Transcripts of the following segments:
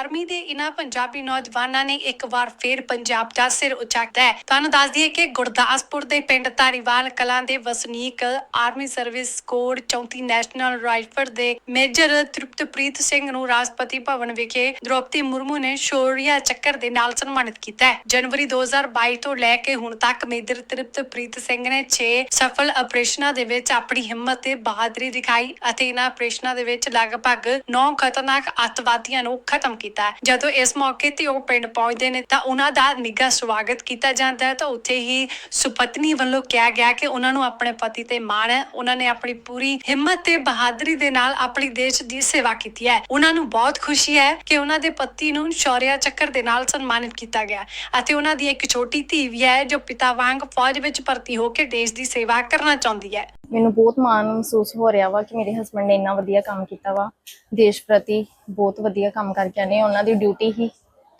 Army ਦੇ ਇਨ੍ਹਾਂ ਪੰਜਾਬੀ ਨੌਜਵਾਨਾਂ ਨੇ ਇੱਕ ਵਾਰ ਫੇਰ ਪੰਜਾਬ ਦਾ ਸਿਰ ਉੱਚਾ ਹੈ। ਤੁਹਾਨੂੰ ਦੱਸ ਦਈਏ ਕਿ ਗੁਰਦਾਸਪੁਰ ਦੇ ਪਿੰਡ ਧਾਰੀਵਾਲ ਕਲਾਂ ਦੇ ਵਸਨੀਕ army service code 34 national rifle ਦੇ ਮੇਜਰ ਤ੍ਰਿਪਤਪ੍ਰੀਤ ਸਿੰਘ ਨੂੰ ਰਾਸ਼ਟਰਪਤੀ ਭਵਨ ਵਿਖੇ ਦ੍ਰੋਪਦੀ ਮੁਰਮੂ ਨੇ ਸ਼ੌਰਯਾ ਚੱਕਰ ਦੇ ਨਾਲ ਸਨਮਾਨਿਤ ਕੀਤਾ ਹੈ। ਜਨਵਰੀ 2022 ਤੋਂ ਲੈ ਕੇ ਹੁਣ ਤੱਕ ਮੇਜਰ ਤ੍ਰਿਪਤਪ੍ਰੀਤ ਸਿੰਘ ਨੇ 6 ਸਫਲ ਆਪਰੇਸ਼ਨਾਂ ਦੇ ਵਿੱਚ ਆਪਣੀ ਹਿੰਮਤ ਤੇ ਬਹਾਦਰੀ ਦਿਖਾਈ ਅਤੇ ਇਹਨਾਂ ਆਪਰੇਸ਼ਨਾਂ ਦੇ ਵਿੱਚ ਲਗਭਗ 9 ਖਤਰਨਾਕ ਅੱਤਵਾਦੀਆਂ ਨੂੰ ਖਤਮ ਕੀਤਾ। ਹੈ। ਜਦੋਂ ਇਸ ਮੌਕੇ ਤੇ ਉਹ ਪਿੰਡ ਪਹੁੰਚਦੇ ਨੇ ਤਾਂ ਉਹਨਾਂ ਦਾ ਨਿੱਘਾ ਸਵਾਗਤ ਕੀਤਾ ਜਾਂਦਾ ਹੈ। ਤਾਂ ਉੱਥੇ ਹੀ ਸੁਪਤਨੀ ਵੱਲੋਂ ਕਿਹਾ ਗਿਆ ਕਿ ਉਹਨਾਂ ਨੂੰ ਆਪਣੇ ਪਤੀ ਤੇ ਮਾਣ ਹੈ। ਉਹਨਾਂ ਨੇ ਆਪਣੀ ਪੂਰੀ ਹਿੰਮਤ ਤੇ ਬਹਾਦਰੀ ਦੇ ਨਾਲ ਆਪਣੀ ਦੇਸ਼ ਦੀ ਸੇਵਾ ਕੀਤੀ ਹੈ। ਉਹਨਾਂ ਨੂੰ ਬਹੁਤ ਖੁਸ਼ੀ ਹੈ ਕਿ ਉਹਨਾਂ ਦੇ ਪਤੀ ਨੂੰ ਸ਼ੌਰਯ ਚੱਕਰ ਦੇ ਨਾਲ ਸਨਮਾਨਿਤ ਕੀਤਾ ਗਿਆ ਅਤੇ ਉਹਨਾਂ ਦੀ ਇੱਕ ਛੋਟੀ ਧੀ ਵੀ ਹੈ ਜੋ ਪਿਤਾ ਵਾਂਗ ਫੌਜ ਵਿੱਚ ਭਰਤੀ ਹੋ ਕੇ ਦੇਸ਼ ਦੀ ਸੇਵਾ ਕਰਨਾ ਚਾਹੁੰਦੀ ਹੈ। ਮੈਨੂੰ ਬਹੁਤ ਮਾਣ ਮਹਿਸੂਸ ਹੋ ਰਿਹਾ ਵਾ ਕਿ ਮੇਰੇ ਹਸਬੰਡ ਨੇ ਇੰਨਾ ਵਧੀਆ ਕੰਮ ਕੀਤਾ ਵਾ। ਦੇਸ਼ ਪ੍ਰਤੀ ਬਹੁਤ ਵਧੀਆ ਕੰਮ ਕਰਕੇ ਆਨੇ ਉਹਨਾਂ ਦੀ ਡਿਊਟੀ ਹੀ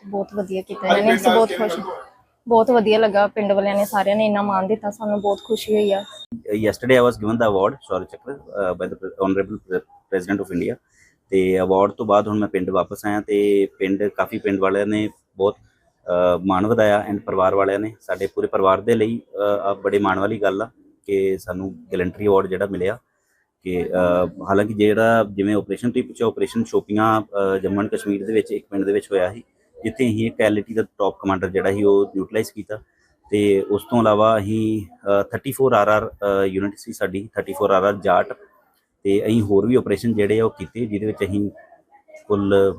ਬਹੁਤ ਵਧੀਆ ਕੀਤਾ ਇਹਨਾਂ ਨੇ। ਅਸੀਂ ਬਹੁਤ ਖੁਸ਼ ਬਹੁਤ ਵਧੀਆ ਲੱਗਾ ਪਿੰਡ ਵਾਲਿਆਂ ਨੇ ਸਾਰਿਆਂ ਨੇ ਇੰਨਾ ਮਾਣ ਦਿੱਤਾ ਸਾਨੂੰ ਬਹੁਤ ਖੁਸ਼ੀ ਹੋਈ ਆ। Given the award Shaurya Chakra uh, by the pre- honorable pre- president of India. ਤੇ ਅਵਾਰਡ ਤੋਂ ਬਾਅਦ ਹੁਣ ਮੈਂ ਪਿੰਡ ਵਾਪਸ ਆਇਆ ਤੇ ਪਿੰਡ ਕਾਫੀ ਪਿੰਡ ਵਾਲਿਆਂ ਨੇ ਬਹੁਤ ਮਾਣ ਵਧਾਇਆ ਐਂਡ ਪਰਿਵਾਰ ਵਾਲਿਆਂ ਨੇ। ਸਾਡੇ ਪੂਰੇ ਪਰਿਵਾਰ ਦੇ ਲਈ ਬੜੇ ਮਾਣ ਵਾਲੀ ਗੱਲ ਆ। ਕਿ ਸਾਨੂੰ ਗੈਲੰਟਰੀ ਅਵਾਰਡ ਜਿਹੜਾ ਮਿਲਿਆ ਕਿ ਹਾਲਾਂਕਿ ਜਿਹੜਾ ਜਿਵੇਂ ਆਪਰੇਸ਼ਨ ਤੁਸੀਂ ਪੁੱਛਿਆ ਆਪਰੇਸ਼ਨ ਸ਼ੋਪੀਆਂ ਜੰਮੂ ਐਂਡ ਕਸ਼ਮੀਰ ਦੇ ਵਿੱਚ ਇੱਕ ਪਿੰਡ ਦੇ ਵਿੱਚ ਹੋਇਆ ਸੀ ਜਿੱਥੇ ਅਸੀਂ ਇੱਕ ਐਲਟੀ ਦਾ ਟਾਪ ਕਮਾਂਡਰ ਜਿਹੜਾ ਸੀ ਉਹ ਨਿਊਟਰਲਾਈਜ਼ ਕੀਤਾ ਤੇ ਉਸ ਤੋਂ ਇਲਾਵਾ ਅਸੀਂ ਅ, 34 ਆਰਆਰ ਯੂਨਿਟ ਸੀ ਸਾਡੀ 34 ਆਰਆਰ ਜਾਟ ਤੇ ਅਸੀਂ ਹੋਰ ਵੀ ਆਪਰੇਸ਼ਨ ਜਿਹੜੇ ਆ ਉਹ ਕੀਤੇ ਜਿਹਦੇ ਵਿੱਚ ਅਸੀਂ ਕੁੱਲ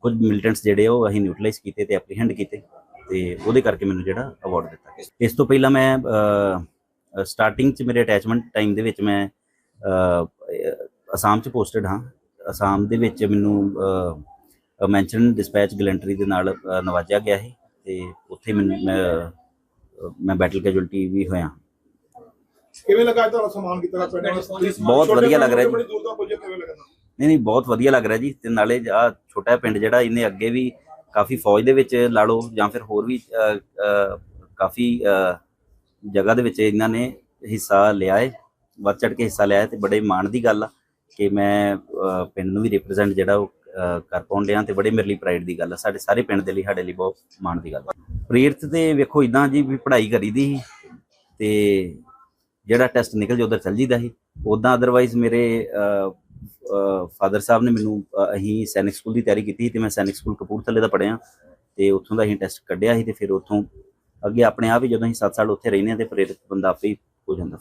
ਕੁਝ ਮਿਲੀਟੈਂਟਸ ਜਿਹੜੇ ਆ ਉਹ ਅਸੀਂ ਨਿਊਟਰਲਾਈਜ਼ ਕੀਤੇ ਤੇ ਐਪਰੀਹੈਂਡ ਕੀਤੇ ਤੇ ਉਹਦੇ ਕਰਕੇ ਮੈਨੂੰ ਜਿਹੜਾ ਅਵਾਰਡ ਦਿੱਤਾ ਗਿਆ। ਇਸ ਤੋਂ ਪਹਿਲਾਂ ਮੈਂ ਸਟਾਰਟਿੰਗ ਚ ਮੇਰੇ ਅਟੈਚਮੈਂਟ ਟਾਈਮ ਦੇ ਵਿੱਚ ਮੈਂ ਅ, ਅਸਾਮ ਚ ਪੋਸਟਡ ਹਾਂ। ਅਸਾਮ ਦੇ ਵਿੱਚ ਮੈਨੂੰ ਮੈਂਸ਼ਨ ਡਿਸਪੈਚ ਗਲੈਂਟਰੀ ਦੇ ਨਾਲ ਨਵਾਜਿਆ ਗਿਆ ਸੀ ਤੇ ਉੱਥੇ ਮੈਂ ਮੈਂ ਬੈਟਲ ਕੈਜੁਅਲਟੀ ਵੀ ਹੋਇਆ। ਕਿਵੇਂ ਲੱਗਾ ਤੁਹਾਨੂੰ ਸਨਮਾਨ ਕੀਤਾ ਪਿੰਡ ਬਹੁਤ ਵਧੀਆ ਲੱਗ ਰਿਹਾ ਜੀ। ਬੜੀ ਦੂਰ ਦਾ ਪੁੱਜੇ ਕਿਵੇਂ ਲੱਗਾ ਨਹੀਂ ਨਹੀਂ ਬਹੁਤ ਵਧੀਆ ਲੱਗ ਰਿਹਾ ਜੀ ਤੇ ਨਾਲੇ ਆ ਛੋਟਾ ਪਿੰਡ ਜਿਹੜਾ ਇਹਨੇ ਅੱਗੇ ਵੀ ਕਾਫੀ ਫੌਜ ਦੇ ਵਿੱਚ ਲਾ ਲਓ ਜਾਂ ਫਿਰ ਹੋਰ ਵੀ ਕਾਫੀ ਜਗ੍ਹਾ ਦੇ ਵਿੱਚ ਇਹਨਾਂ ਨੇ ਹਿੱਸਾ ਲਿਆ ਹੈ ਵੱਧ ਚੜ ਕੇ ਹਿੱਸਾ ਲਿਆ ਹੈ ਤੇ ਬੜੇ ਮਾਣ ਦੀ ਗੱਲ ਆ ਕਿ ਮੈਂ ਪਿੰਡ ਨੂੰ ਵੀ ਰਿਪਰੈਜ਼ੈਂਟ ਜਿਹੜਾ ਉਹ ਕਰ ਪਾਉਣ ਡਿਆ ਤੇ ਬੜੇ ਮੇਰੇ ਲਈ ਪ੍ਰਾਈਡ ਦੀ ਗੱਲ ਆ। ਸਾਡੇ ਸਾਰੇ ਪਿੰਡ ਦੇ ਲਈ ਸਾਡੇ ਲਈ ਬਹੁਤ ਮਾਣ ਦੀ ਗੱਲ ਆ। ਪ੍ਰੇਰਿਤ ਤੇ ਵੇਖੋ ਇਦਾਂ ਜੀ ਵੀ ਪੜ੍ਹਾਈ ਕਰੀਦੀ ਸੀ ਤੇ ਜਿਹੜਾ ਟੈਸਟ ਨਿਕਲ ਜਾ ਉਧਰ ਚੱਲ ਜੀਦਾ ਸੀ। ਉਦਾਂ ਅਦਰਵਾਈਜ਼ ਮੇਰੇ ਫਾਦਰ ਸਾਹਿਬ ਨੇ ਮੈਨੂੰ ਅ, ਅਸੀਂ ਸੈਨਿਕ ਸਕੂਲ ਦੀ ਤਿਆਰੀ ਕੀਤੀ ਸੀ ਤੇ ਮੈਂ ਸੈਨਿਕ ਸਕੂਲ ਕਪੂਰਥਲੇ ਦਾ ਪੜ੍ਹਿਆ ਤੇ ਉੱਥੋਂ ਦਾ ਅਸੀਂ ਟੈਸਟ ਕੱਢਿਆ ਸੀ ਤੇ ਫਿਰ ਉੱਥੋਂ ਅੱਗੇ ਆਪਣੇ ਆਪ ਹੀ ਜਦੋਂ ਅਸੀਂ 7 ਸਾਲ ਉੱਥੇ ਰਹਿੰਦੇ ਹਾਂ ਤੇ ਪ੍ਰੇਰਿਤ ਬੰਦਾ ਆਪੇ ਹੀ ਹੋ ਜਾਂਦਾ।